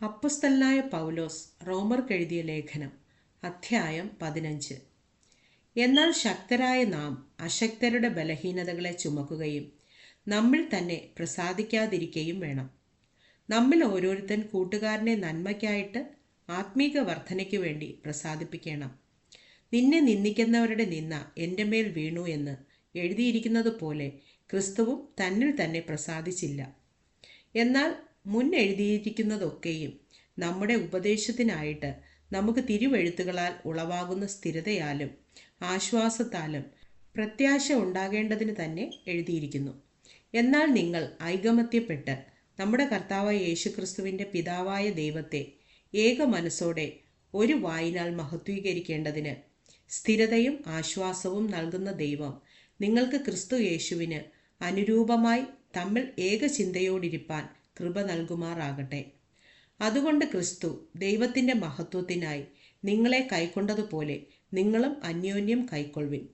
അപ്പസ്തലനായ പൗലോസ് റോമർക്കെഴുതിയ ലേഖനം അധ്യായം പതിനഞ്ച്. എന്നാൽ ശക്തരായ നാം അശക്തരുടെ ബലഹീനതകളെ ചുമക്കുകയും നമ്മിൽ തന്നെ പ്രസാദിക്കാതിരിക്കുകയും വേണം. നമ്മിൽ ഓരോരുത്തൻ കൂട്ടുകാരനെ നന്മയ്ക്കായിട്ട് ആത്മീക വർധനയ്ക്കു വേണ്ടി പ്രസാദിപ്പിക്കണം. നിന്നെ നിന്ദിക്കുന്നവരുടെ നിന്ന എന്റെ മേൽ വീണു എന്ന് എഴുതിയിരിക്കുന്നത് പോലെ ക്രിസ്തുവും തന്നിൽ തന്നെ പ്രസാദിച്ചില്ല. എന്നാൽ മുൻ എഴുതിയിരിക്കുന്നതൊക്കെയും നമ്മുടെ ഉപദേശത്തിനായിട്ട് നമുക്ക് തിരുവെഴുത്തുകളാൽ ഉളവാകുന്ന സ്ഥിരതയാലും ആശ്വാസത്താലും പ്രത്യാശ ഉണ്ടാകേണ്ടതിന് തന്നെ എഴുതിയിരിക്കുന്നു. എന്നാൽ നിങ്ങൾ ഐകമത്യപ്പെട്ട് നമ്മുടെ കർത്താവായ യേശുക്രിസ്തുവിന്റെ പിതാവായ ദൈവത്തെ ഏക മനസ്സോടെ ഒരു വായിനാൽ മഹത്വീകരിക്കേണ്ടതിന് സ്ഥിരതയും ആശ്വാസവും നൽകുന്ന ദൈവം നിങ്ങൾക്ക് ക്രിസ്തു യേശുവിന് അനുരൂപമായി തമ്മിൽ ഏക ചിന്തയോടിരിപ്പാൻ കൃപ നൽകുമാറാകട്ടെ. അതുകൊണ്ട് ക്രിസ്തു ദൈവത്തിന്റെ മഹത്വത്തിനായി നിങ്ങളെ കൈക്കൊണ്ടതുപോലെ നിങ്ങളും അന്യോന്യം കൈക്കൊള്ളുവിൻ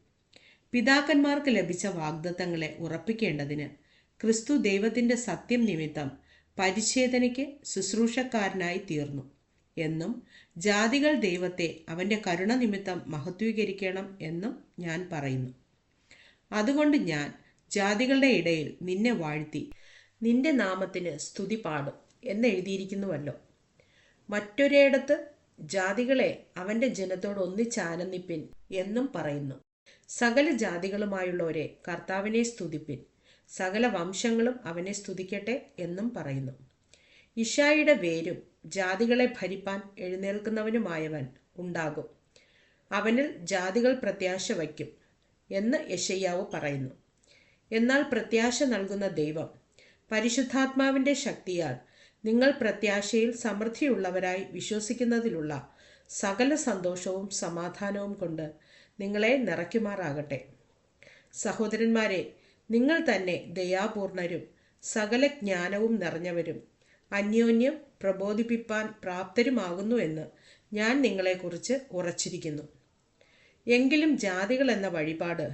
പിതാക്കന്മാർക്ക് ലഭിച്ച വാഗ്ദത്തങ്ങളെ ഉറപ്പിക്കേണ്ടതിന് ക്രിസ്തു ദൈവത്തിന്റെ സത്യം നിമിത്തം പരിച്ഛേദനയ്ക്ക് ശുശ്രൂഷക്കാരനായി തീർന്നു. എന്നും ജാതികൾ ദൈവത്തെ അവന്റെ കരുണ നിമിത്തം മഹത്വീകരിക്കണം എന്നും ഞാൻ പറയുന്നു. അതുകൊണ്ട് ഞാൻ ജാതികളുടെ ഇടയിൽ നിന്നെ വാഴ്ത്തി നിന്റെ നാമത്തിന് സ്തുതി പാടും എന്നെഴുതിയിരിക്കുന്നുവല്ലോ മറ്റൊരിടത്ത് ജാതികളെ അവന്റെ ജനത്തോട് ഒന്നിച്ചാനന്ദിപ്പിൻ എന്നും പറയുന്നു. സകല ജാതികളുമായുള്ളവരെ കർത്താവിനെ സ്തുതിപ്പിൻ. സകല വംശങ്ങളും അവനെ സ്തുതിക്കട്ടെ എന്നും പറയുന്നു. ഇഷായിയുടെ വേരും ജാതികളെ ഭരിപ്പാൻ എഴുന്നേൽക്കുന്നവനുമായവൻ ഉണ്ടാകും. അവനിൽ ജാതികൾ പ്രത്യാശ വയ്ക്കും എന്ന് യശയ്യാവ് പറയുന്നു. എന്നാൽ പ്രത്യാശ നൽകുന്ന ദൈവം പരിശുദ്ധാത്മാവിന്റെ ശക്തിയാൽ നിങ്ങൾ പ്രത്യാശയിൽ സമൃദ്ധിയുള്ളവരായി വിശ്വസിക്കുന്നതിലുള്ള സകല സന്തോഷവും സമാധാനവും കൊണ്ട് നിങ്ങളെ നിറയ്ക്കുമാറാകട്ടെ. സഹോദരന്മാരെ നിങ്ങൾ തന്നെ ദയാപൂർണരും സകല ജ്ഞാനവും നിറഞ്ഞവരും അന്യോന്യം പ്രബോധിപ്പിപ്പാൻ പ്രാപ്തരുമാകുന്നു എന്ന് ഞാൻ നിങ്ങളെക്കുറിച്ച് ഉറച്ചിരിക്കുന്നു. എങ്കിലും ജാതികൾ എന്ന വഴിപാട്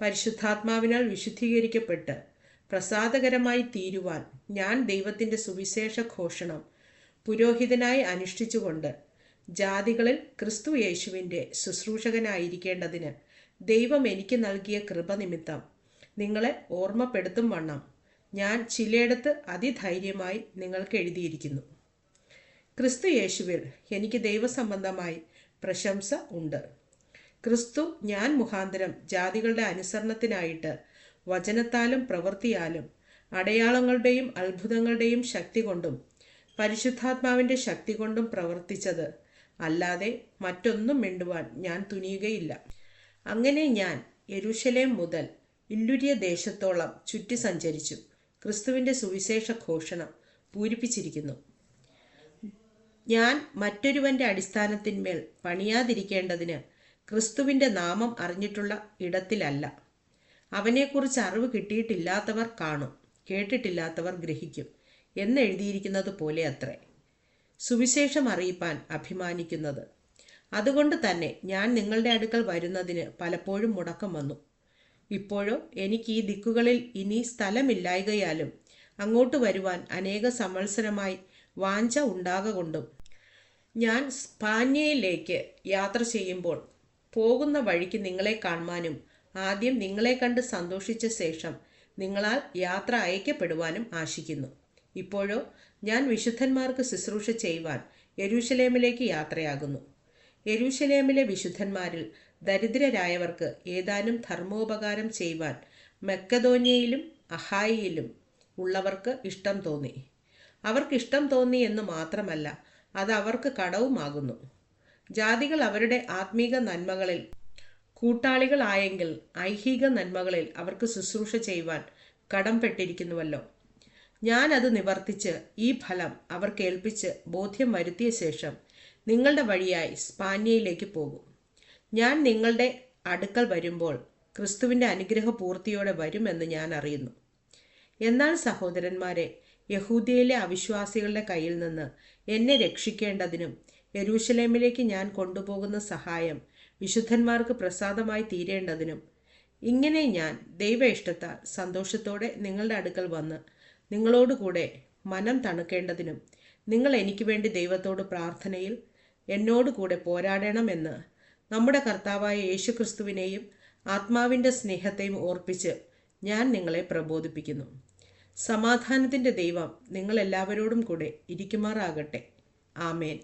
പരിശുദ്ധാത്മാവിനാൽ വിശുദ്ധീകരിക്കപ്പെട്ട് പ്രസാദകരമായി തീരുവാൻ ഞാൻ ദൈവത്തിന്റെ സുവിശേഷ ഘോഷണം പുരോഹിതനായി അനുഷ്ഠിച്ചുകൊണ്ട് ജാതികളിൽ ക്രിസ്തു യേശുവിന്റെ ശുശ്രൂഷകനായിരിക്കേണ്ടതിന് ദൈവം എനിക്ക് നൽകിയ കൃപ നിമിത്തം നിങ്ങളെ ഓർമ്മപ്പെടുത്തും വണ്ണം ഞാൻ ചിലയിടത്ത് അതിധൈര്യമായി നിങ്ങൾക്ക് എഴുതിയിരിക്കുന്നു. ക്രിസ്തു യേശുവിൽ എനിക്ക് ദൈവസംബന്ധമായി പ്രശംസ ഉണ്ട്. ക്രിസ്തു ഞാൻ മുഖാന്തരം ജാതികളുടെ അനുസരണത്തിനായിട്ട് വചനത്താലും പ്രവൃത്തിയാലും അടയാളങ്ങളുടെയും അത്ഭുതങ്ങളുടെയും ശക്തി കൊണ്ടും പരിശുദ്ധാത്മാവിന്റെ ശക്തി കൊണ്ടും പ്രവർത്തിച്ചത്. അല്ലാതെ മറ്റൊന്നും മിണ്ടുവാൻ ഞാൻ തുനിയുകയില്ല. അങ്ങനെ ഞാൻ യെരുഷലേം മുതൽ ഇല്ലുരിയ ദേശത്തോളം ചുറ്റി സഞ്ചരിച്ചു. ക്രിസ്തുവിന്റെ സുവിശേഷ ഘോഷണം പൂരിപ്പിച്ചിരിക്കുന്നു. ഞാൻ മറ്റൊരുവന്റെ അടിസ്ഥാനത്തിന്മേൽ പണിയാതിരിക്കേണ്ടതിന് ക്രിസ്തുവിന്റെ നാമം അറിഞ്ഞിട്ടുള്ള ഇടത്തിലല്ല. അവനെക്കുറിച്ച് അറിവ് കിട്ടിയിട്ടില്ലാത്തവർ കാണും കേട്ടിട്ടില്ലാത്തവർ ഗ്രഹിക്കും എന്നെഴുതിയിരിക്കുന്നത് പോലെ അത്രേ. സുവിശേഷം അറിയിപ്പാൻ അഭിമാനിക്കുന്നത്. അതുകൊണ്ട് തന്നെ ഞാൻ നിങ്ങളുടെ അടുക്കൽ വരുന്നതിന് പലപ്പോഴും മുടക്കം വന്നു. ഇപ്പോഴോ എനിക്ക് ഈ ദിക്കുകളിൽ ഇനി സ്ഥലമില്ലായകയാലും അങ്ങോട്ട് വരുവാൻ അനേക സംവത്സരമായി വാഞ്ച ഉണ്ടാകൊണ്ടും ഞാൻ സ്പാന്യയിലേക്ക് യാത്ര ചെയ്യുമ്പോൾ പോകുന്ന വഴിക്ക് നിങ്ങളെ കാണുവാനും ആദ്യം നിങ്ങളെ കണ്ട് സന്തോഷിച്ച ശേഷം നിങ്ങളാൽ യാത്ര അയക്കപ്പെടുവാനും ആശിക്കുന്നു. ഇപ്പോഴോ ഞാൻ വിശുദ്ധന്മാർക്ക് ശുശ്രൂഷ ചെയ്യുവാൻ യരൂശലേമിലേക്ക് യാത്രയാകുന്നു. യരൂശലേമിലെ വിശുദ്ധന്മാരിൽ ദരിദ്രരായവർക്ക് ഏതാനും ധർമ്മോപകാരം ചെയ്യുവാൻ മെക്കതോന്യയിലും അഹായിയിലും ഉള്ളവർക്ക് ഇഷ്ടം തോന്നി. അവർക്ക് ഇഷ്ടം തോന്നി എന്ന് മാത്രമല്ല അത് അവർക്ക് കടവുമാകുന്നു. ജാതികൾ അവരുടെ ആത്മീക നന്മകളിൽ കൂട്ടാളികളായെങ്കിൽ ഐഹിക നന്മകളിൽ അവർക്ക് ശുശ്രൂഷ ചെയ്യുവാൻ കടംപെട്ടിരിക്കുന്നുവല്ലോ ഞാൻ അത് നിവർത്തിച്ച് ഈ ഫലം അവർക്ക് ഏൽപ്പിച്ച് ബോധ്യം വരുത്തിയ ശേഷം നിങ്ങളുടെ വഴിയായി സ്പാനിയയിലേക്ക് പോകും. ഞാൻ നിങ്ങളുടെ അടുക്കൽ വരുമ്പോൾ ക്രിസ്തുവിന്റെ അനുഗ്രഹ പൂർത്തിയോടെ വരുമെന്ന് ഞാൻ അറിയുന്നു. എന്നാൽ സഹോദരന്മാരെ യഹൂദിയയിലെ അവിശ്വാസികളുടെ കയ്യിൽ നിന്ന് എന്നെ രക്ഷിക്കേണ്ടതിനും യരൂഷലേമിലേക്ക് ഞാൻ കൊണ്ടുപോകുന്ന സഹായം വിശുദ്ധന്മാർക്ക് പ്രസാദമായി തീരേണ്ടതിനും. ഇങ്ങനെ ഞാൻ ദൈവ ഇഷ്ടത്താൽ സന്തോഷത്തോടെ നിങ്ങളുടെ അടുക്കൽ വന്ന് നിങ്ങളോടുകൂടെ മനം തണുക്കേണ്ടതിനും നിങ്ങൾ എനിക്ക് വേണ്ടി ദൈവത്തോട് പ്രാർത്ഥനയിൽ എന്നോടുകൂടെ പോരാടണമെന്ന് നമ്മുടെ കർത്താവായ യേശുക്രിസ്തുവിനെയും ആത്മാവിന്റെ സ്നേഹത്തെയും ഓർപ്പിച്ച് ഞാൻ നിങ്ങളെ പ്രബോധിപ്പിക്കുന്നു. സമാധാനത്തിന്റെ ദൈവം നിങ്ങളെല്ലാവരോടും കൂടെ ഇരിക്കുമാറാകട്ടെ. ആമേൻ.